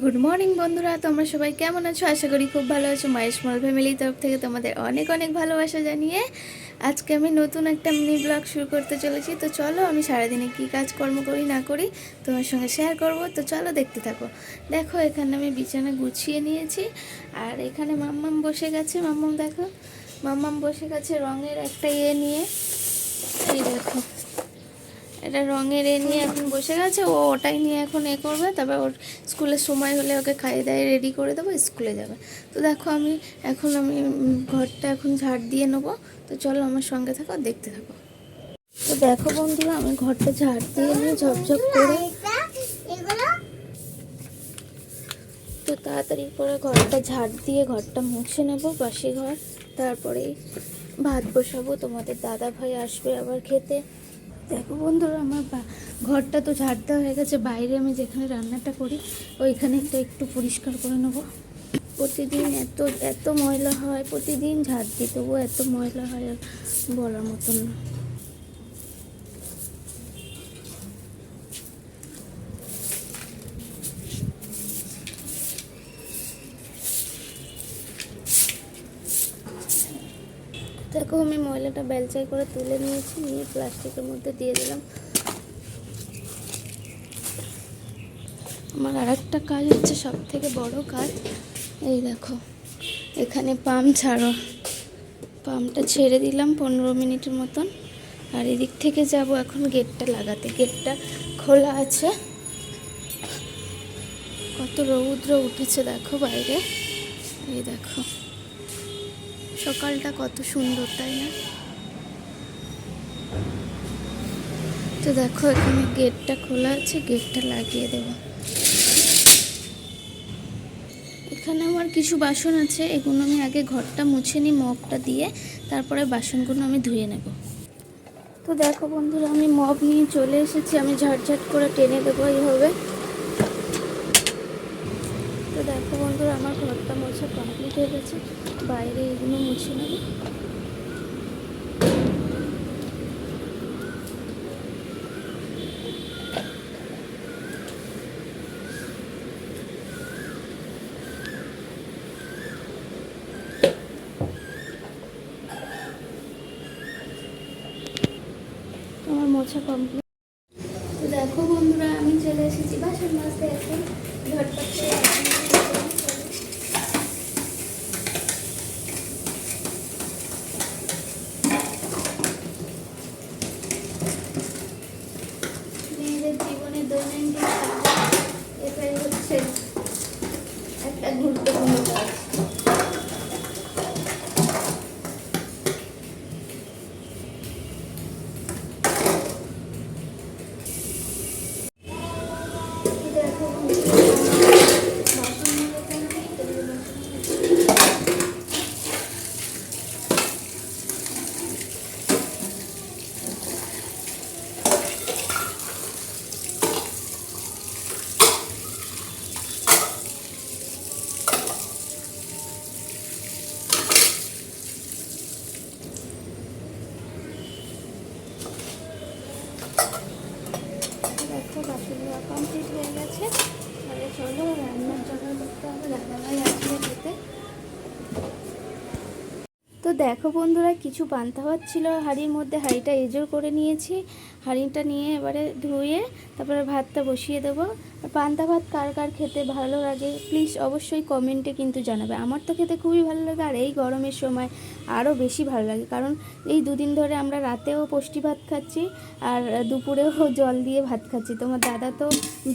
Good morning বন্ধুরা। তোমরা সবাই কেমন আছো? আশা করি খুব ভালো আছো। মায়ের স্মল ফ্যামিলির তরফ থেকে তোমাদের অনেক অনেক ভালোবাসা জানিয়ে আজকে আমি নতুন একটা মিনি ব্লগ শুরু করতে চলেছি। তো চলো, আমি সারাদিনে কী কাজকর্ম করি, না করি তোমার সঙ্গে শেয়ার করব। তো চলো, দেখতে থাকো। দেখো, এখানে আমি বিছানা গুছিয়ে নিয়েছি। আর এখানে মাম্মাম বসে গেছে। মাম্মাম, দেখো। মাম্মাম বসে গেছে রঙের একটা ইয়ে নিয়ে। এই দেখো এটা রঙের এ নিয়ে এখন বসে গেছে। ও ওটাই নিয়ে এখন এ করবে। তারপর ওর স্কুলের সময় হলে ওকে খাইয়ে দাইয়ে রেডি করে দেবো, স্কুলে যাবে। তো দেখো আমি এখন আমি ঘরটা এখন ঝাড় দিয়ে নেব। তো চলো আমার সঙ্গে থাকো, দেখতে থাকো। তো দেখো বন্ধুরা, আমি ঘরটা ঝাড় দিয়ে নিয়ে ঝপঝপ করে তো তাড়াতাড়ি করে ঘরটা ঝাড় দিয়ে ঘরটা মুছে নেব, বাসি ঘর। তারপরে ভাত বসাবো। তোমাদের দাদা ভাই আসবে আবার খেতে। দেখো বন্ধুরা, আমার ঘরটা তো ঝাড় দেওয়া হয়ে গেছে, বাইরে আমি যেখানে রান্নাটা করি ওইখানে একটা একটু পরিষ্কার করে নেব। প্রতিদিন এত এত ময়লা হয়, প্রতিদিন ঝাড় দিই, তবুও এত ময়লা হয় আর বলার মতন না। দেখো, আমি ময়লাটা বেলচাই করে তুলে নিয়েছি, নিয়ে প্লাস্টিকের মধ্যে দিয়ে দিলাম। আমার আর কাজ হচ্ছে সব থেকে বড় কাজ, এই দেখো, এখানে পাম্প ছাড়ো। পাম্পটা ছেড়ে দিলাম পনেরো মিনিটের মতন, আর এদিক থেকে যাব এখন গেটটা লাগাতে। গেটটা খোলা আছে। কত রৌদ্র উঠেছে, দেখো বাইরে। এই দেখো। সকালটা কত সুন্দর, তাই না? তো দেখো, এখানে গেটটা খোলা আছে, গেটটা লাগিয়ে দেব। এখানে আমার কিছু বাসন আছে, এগুলো আমি আগে ঘরটা মুছে নিই মগটা দিয়ে, তারপরে বাসনগুলো আমি ধুয়ে নেব। তো দেখো বন্ধুরা, আমি মগ নিয়ে চলে এসেছি, আমি ঝটঝট করে টেনে দেবো এইভাবে। তো দেখো বন্ধুরা, আমার ঘরটা মোছা কমপ্লিট হয়ে গেছে। বাইরে এগুলো মুছে নেব। আমার মোছা কমপ্লিট দেখো বন্ধুরা, আমি চলে এসেছি বাসন মাজতে এখন ঝটপট করে বাসন মেজে নিই। মেয়েদের জীবনে দৈনন্দিন কাজ এটাই হচ্ছে একটা গুরুত্বপূর্ণ কাজ দেখো বাসন মেজে নিই, তারপরে বাসন মেজে দেখো বাসন দেওয়া কমপ্লিট হয়ে গেছে তাহলে চলো রান্নার জোগাড় করতে হবে দাদাভাই আসবে খেতে দেখো বন্ধুরা কিছু পান্তা ভাত ছিল হাঁড়ির মধ্যে হাঁড়িটা এজোর করে নিয়েছি। হাঁড়িটা নিয়ে এবারে ধুয়ে তারপরে ভাতটা বসিয়ে দেবো। আর পান্তা ভাত কার কার খেতে ভালো লাগে প্লিজ অবশ্যই কমেন্টে কিন্তু জানাবে। আমার তো খেতে খুবই ভালো লাগে আর এই গরমের সময় আরও বেশি ভালো লাগে। কারণ এই দুদিন ধরে আমরা রাতেও পুষ্টি ভাত খাচ্ছি আর দুপুরেও জল দিয়ে ভাত খাচ্ছি। তোমার দাদা তো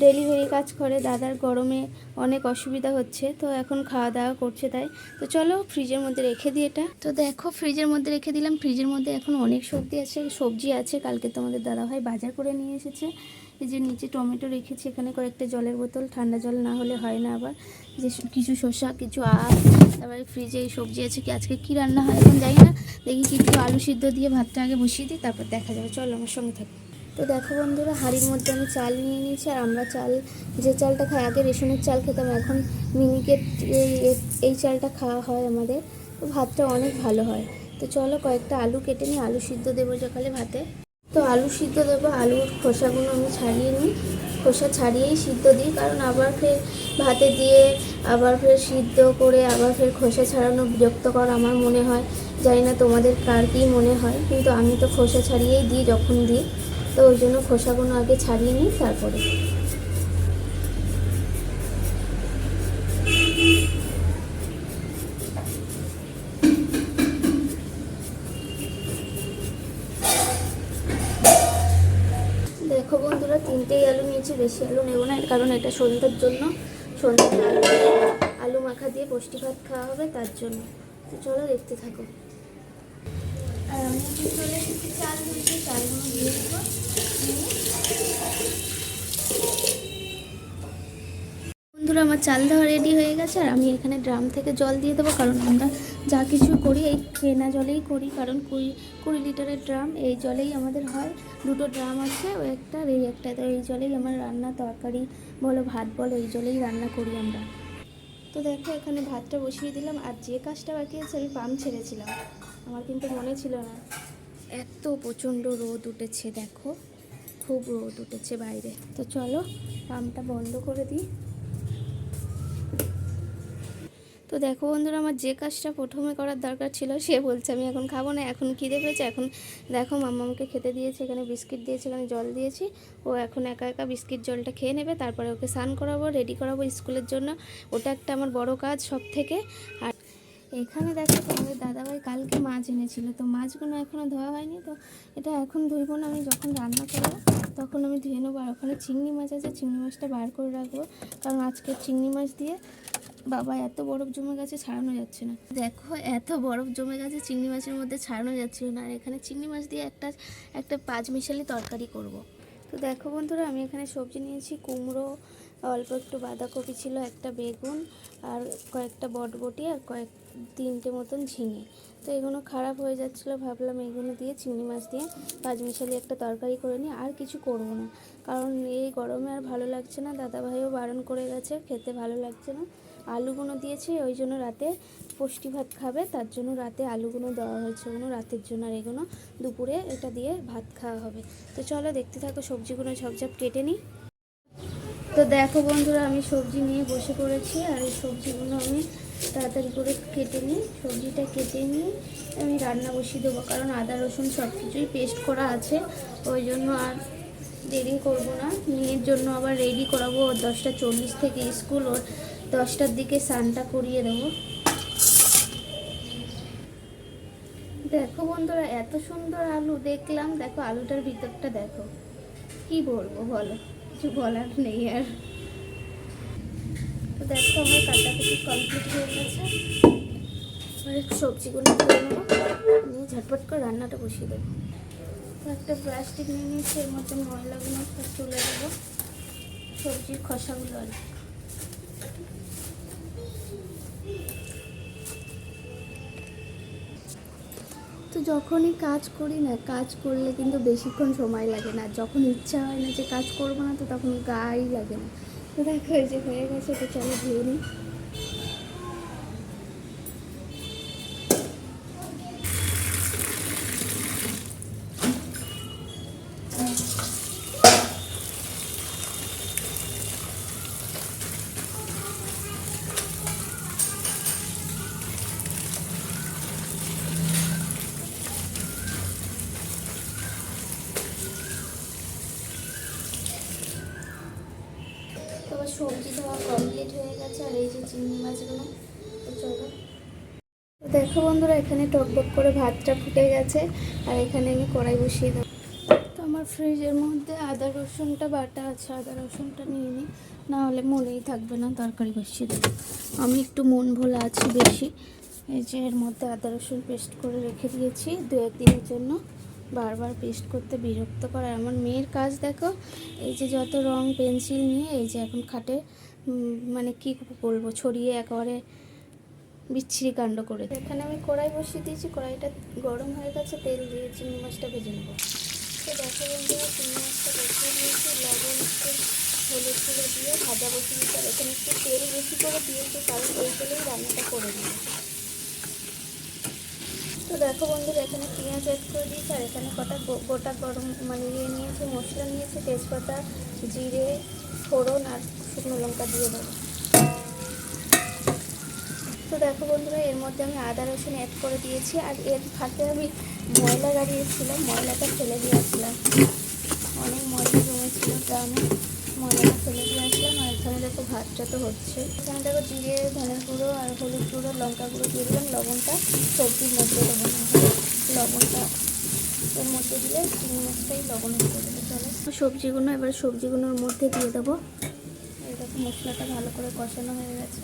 ডেলিভারি কাজ করে, দাদার গরমে অনেক অসুবিধা হচ্ছে, তো এখন খাওয়া দাওয়া করছে তাই। তো চলো ফ্রিজের মধ্যে রেখে দিই এটা। তো দেখো, ফ্রিজের মধ্যে রেখে দিলাম। ফ্রিজের মধ্যে এখন অনেক সবজি আছে সবজি আছে, কালকে তোমাদের দাদাভাই বাজার করে নিয়ে এসেছে। এই যে নিচে টমেটো রেখেছি, এখানে কয়েকটা জলের বোতল, ঠান্ডা জল না হলে হয় না আবার। যে কিছু শসা, কিছু আম তারপরে ফ্রিজে এই সবজি আছে কি, আজকে কী রান্না হয় এখন জানি না। দেখি কিছু আলু সিদ্ধ দিয়ে ভাতটা আগে বসিয়ে দিই, তারপর দেখা যাবে। চলো আমার সঙ্গে থাকি। তো দেখো বন্ধুরা, হাঁড়ির মধ্যে আমি চাল নিয়ে নিয়েছি, আর আমরা চাল, যে চালটা খাই, আগে রেশনের চাল খেতাম, এখন মিনিকেট এই এই চালটা খাওয়া হয় আমাদের। তো ভাতটা অনেক ভালো হয়। তো চলো কয়েকটা আলু কেটে নিই, আলু সিদ্ধ দেবো সকালে ভাতে। তো আলু সিদ্ধ দেবো। আলুর খোসাগুলো আমি ছাড়িয়ে নিই। খোসা ছাড়িয়েই সিদ্ধ দিই, কারণ আবার ফের ভাতে দিয়ে আবার ফের সিদ্ধ করে আবার ফের খোসা ছাড়ানো বিরক্ত বিরক্তকর আমার মনে হয়। জানি না তোমাদের কার কী মনে হয়, কিন্তু আমি তো খোসা ছাড়িয়েই দিই যখন দিই। তো ওই জন্য খোসাগুলো আগে ছাড়িয়ে নিই, তারপরে দেখো বন্ধুরা, তিনটেই আলু নিয়েছি, বেশি আলু নেব না, কারণ এটা সন্ধ্যার জন্য। সন্ধ্যার আলু আলু মাখা দিয়ে পুষ্টি ভাত খাওয়া হবে, তার জন্য। তো চলো দেখতে থাকো। আর আমি চলে চালগুলো বন্ধুরা, আমার চাল দেওয়া রেডি হয়ে গেছে আর আমি এখানে ড্রাম থেকে জল দিয়ে দেবো, কারণ আমরা যা কিছু করি, এই কেনা জলেই করি, কারণ কুড়ি কুড়ি লিটারের ড্রাম, এই জলেই আমাদের হয়। দুটো ড্রাম আছে ওই একটা, এই একটা, তো এই জলেই আমার রান্না তরকারি বলো, ভাত বলো, এই জলেই রান্না করি আমরা। তো দেখো, এখানে ভাতটা বসিয়ে দিলাম, আর যে কাজটা বাকি আছে, আমি পাম্প ছেড়েছিলাম। আমার কিন্তু মনে ছিল না, এত প্রচণ্ড রোদ উঠেছে, দেখো, খুব রোদ উঠেছে বাইরে। তো চলো, পাম্পটা বন্ধ করে দিই। তো দেখো বন্ধুরা, আমার যে কাজটা প্রথমে করার দরকার ছিল, সে বলছে, আমি এখন খাব না, এখন খিদে পেয়েছে, এখন দেখো মাম্মামকে খেতে দিয়েছে, এখানে বিস্কিট দিয়েছে, এখানে জল দিয়েছি, ও এখন একা একা বিস্কিট জলটা খেয়ে নেবে, তারপরে ওকে স্নান করাবো রেডি করাবো স্কুলের জন্য, ওটা একটা আমার বড় কাজ সব থেকে আর এখানে দেখো তোমাদের দাদাভাই কালকে মাছ এনেছিল, তো মাছগুলো এখনও ধোয়া হয়নি, তো এটা এখন ধুইব না, আমি যখন রান্না করব তখন আমি ধুয়ে নেব, আর ওখানে চিংড়ি মাছ আছে, চিংড়ি মাছটা বার করে রাখব, কারণ আজকে চিংড়ি মাছ দিয়ে বাবা এত বরফ জমে গেছে, ছাড়ানো যাচ্ছে না। দেখো, এত বরফ জমে গেছে, চিংড়ি মাছের মধ্যে ছাড়ানো যাচ্ছিল না। আর এখানে চিংড়ি মাছ দিয়ে একটা একটা পাঁচ মিশালি তরকারি করব। তো দেখো বন্ধুরা, আমি এখানে সবজি নিয়েছি, কুমড়ো, অল্প একটু বাঁধাকপি ছিল, একটা বেগুন, আর কয়েকটা বটবটি, আর কয়েক, তিনটে মতন ঝিঙে। তো এগুলো খারাপ হয়ে যাচ্ছিল, ভাবলাম এগুলো দিয়ে, চিংড়ি মাছ দিয়ে পাঁচ মিশালি একটা তরকারি করে নিই, আর কিছু করব না। কারণ এই গরমে আর ভালো লাগছে না। দাদাভাইও বারণ করে গেছে, খেতে ভালো লাগছে না। আলুগুলো দিয়েছি, ওই জন্য রাতে পুষ্টি ভাত খাবে। তার জন্য রাতে আলুগুলো দেওয়া হয়েছে ওগুলো, রাতের জন্য আর এগুলো। দুপুরে এটা দিয়ে ভাত খাওয়া হবে। তো চলো দেখতে থাকো, সবজিগুলো ঝপঝপ কেটে নিই। তো দেখো বন্ধুরা, আমি সবজি নিয়ে বসে পড়েছি আর এই সবজিগুলো আমি তাড়াতাড়ি করে কেটে নিই। সবজিটা কেটে নিয়ে আমি রান্না বসিয়ে দেবো, কারণ আদা, রসুন সব কিছুই পেস্ট করা আছে। ওই জন্য আর দেরি করব না। মেয়ের জন্য আবার রেডি করাবো। ওর দশটা চল্লিশ থেকে স্কুল, ওর দশটার দিকে স্নানটা করিয়ে দেবো। দেখো বন্ধুরা, এত সুন্দর আলু দেখলাম। দেখো আলুটার ভিতরটা দেখো। কি বলব বলো? কিছু বলার নেই আর। তো দেখো আমার কাটাকুটি কমপ্লিট হয়ে গেছে। সবজিগুলো নিয়ে ঝটপট করে রান্নাটা বসিয়ে দেবো। একটা প্লাস্টিক নিয়ে নিয়েছি, এর মধ্যে ময়লাগুলো সব তুলে দেবো, সবজির খসাগুলো আর কি। তো যখনই কাজ করি না, কাজ করলে কিন্তু বেশিক্ষণ সময় লাগে না যখন ইচ্ছা হয় না যে কাজ করব না, তো তখন গাই লাগে না তো দেখো যে হয়ে গেছে, তো চলো ধুয়ে নিই তো আমার সবজি ধোয়া কমপ্লিট হয়ে গেছে আর এই যে তো দেখো বন্ধুরা, এখানে টকবক করে ভাতটা ফুটে গেছে আর এখানে আমি কড়াই বসিয়ে দেবো। তো আমার ফ্রিজের মধ্যে আদা, রসুনটা বাটা আছে, আদা, রসুনটা নিয়ে নিই। না হলে মনেই থাকবে না, তরকারি বসিয়ে দেবো। আমি একটু মন ভোলা আছি বেশি। এই যে এর মধ্যে আদা, রসুন পেস্ট করে রেখে দিয়েছি দু একদিনের জন্য। বারবার পেস্ট করতে বিরক্ত করে। আমার মেয়ের কাজ দেখো, এই যে যত রং পেন্সিল নিয়ে, এই যে এখন খাটে মানে কি বলব, ছড়িয়ে একেবারে বিচ্ছিরি কাণ্ড করে এখানে আমি কড়াই বসিয়ে দিয়েছি, কড়াইটা গরম হয়ে গেছে, তেল দিয়ে চিংড়ি মাছটা ভেজে নেব। তো দেখো বন্ধুরা, চিংড়ি মাছটা বসিয়ে দিয়েছি হলুদ দিয়ে ভাজা এখানে একটু তেল বেশি করে কারণ রান্নাটা করে তো দেখো বন্ধুরা, এখানে পেঁয়াজ অ্যাড করে দিয়েছি, আর এখানে কটা গোটা গরম মানে ইয়ে নিয়েছি, মশলা নিয়েছি, তেজপাতা, জিরে ফোড়ন আর শুকনো লঙ্কা দিয়ে দেবো। তো দেখো বন্ধুরা, এর মধ্যে আমি আদা রসুন অ্যাড করে দিয়েছি আর এর ফাঁকে আমি ময়লা গাড়িয়েছিলাম ময়লাটা ফেলে দিয়েছিলাম। অনেক ময়লা জমেছিল গ্রামে, ময়লাটা ফেলে দিয়ে আসলাম আর এখানে দেখো ভাতটা তো হচ্ছে। এখানে দেখো জিরে, ধনের গুঁড়ো আর হলুদ গুঁড়ো, লঙ্কা গুঁড়ো দিয়ে দিলাম, লবণটা সবজির মধ্যে দেবো লবণটা এর মধ্যে দিলে চিংড়ি মাছটাই লবণ যাবে চলো সবজিগুলো এবার সবজিগুলোর মধ্যে দিয়ে দেবো। দেখো মশলাটা ভালো করে কষানো হয়ে গেছে।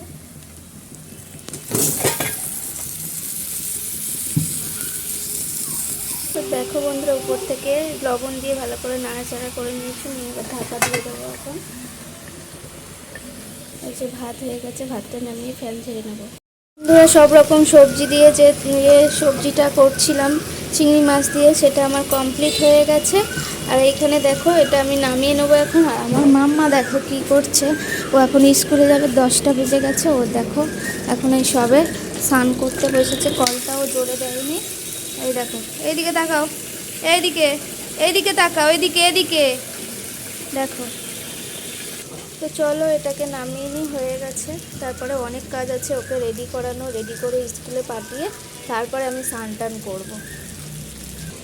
তো দেখো বন্ধুরা উপর থেকে লবণ দিয়ে ভালো করে নাড়াচাড়া করে নিয়েছি নিয়ে এবার ঢাকা দিয়ে দেবো এখন। এই যে ভাত হয়ে গেছে ভাতটা নামিয়ে ফ্যান ছেড়ে নেব। বন্ধুরা সব রকম সবজি দিয়ে যে ইয়ে সবজিটা করছিলাম চিংড়ি মাছ দিয়ে সেটা আমার কমপ্লিট হয়ে গেছে। আর এখানে দেখো, এটা আমি নামিয়ে নেব এখন। আর আমার মাম্মা দেখো কি করছে। ও এখন স্কুলে যাবে, দশটা বেজে গেছে। ও দেখো, এখন এই সবে স্নান করতে বসেছে। কলটাও জোরে দেয়নি। এই দেখো, এইদিকে তাকাও। এইদিকে এইদিকে তাকাও। এইদিকে এদিকে দেখো। তো চলো, এটাকে নামিয়ে নিই। হয়ে গেছে। তারপরে অনেক কাজ আছে। ওকে রেডি করানো রেডি করে স্কুলে পাঠিয়ে তারপরে আমি স্নান টান করব।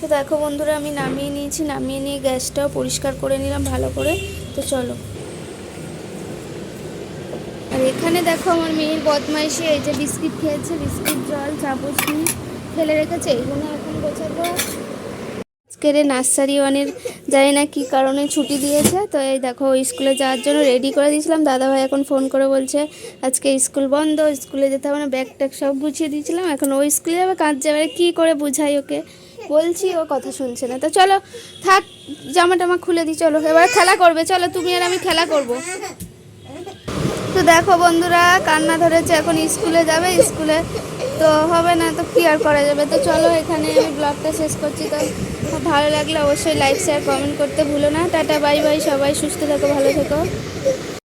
তো দেখো বন্ধুরা, আমি নামিয়ে নিয়েছি, নামিয়ে নিয়ে গ্যাসটাও পরিষ্কার করে নিলাম ভালো করে। তো চলো। আর এখানে দেখো আমার মেয়ের বদমাইশি, এই যে বিস্কিট খেয়েছে, বিস্কিট, জল নিয়ে ফেলে রেখেছে এইগুলো এখন গোছাবো। আজকের নার্সারি ওয়ানের জানি না কী কারণে ছুটি দিয়েছে, তো এই দেখো স্কুলে যাওয়ার জন্য রেডি করে দিয়েছিলাম। দাদাভাই এখন ফোন করে বলছে, আজকে স্কুল বন্ধ, স্কুলে যেতে হবে না। ব্যাগ ট্যাগ সব গুছিয়ে দিয়েছিলাম। এখন ওই স্কুলে যাবে কাজ যাবে কী করে বুঝাই ওকে? বলছি, ও কথা শুনছে না। তো চলো, থাক, জামা টামা খুলে দিই, চলো, এবার খেলা করবে। চলো, তুমি আর আমি খেলা করব। তো দেখো বন্ধুরা, কান্না ধরেছে, এখন স্কুলে যাবে, স্কুলে তো হবে না, তো কি আর করা যাবে? তো চলো, এখানে আমি ব্লগটা শেষ করছি, তো ভালো লাগলে, অবশ্যই লাইক শেয়ার কমেন্ট করতে ভুলো না। টাটা বাই বাই সবাই সুস্থ থাকো, ভালো থেকো।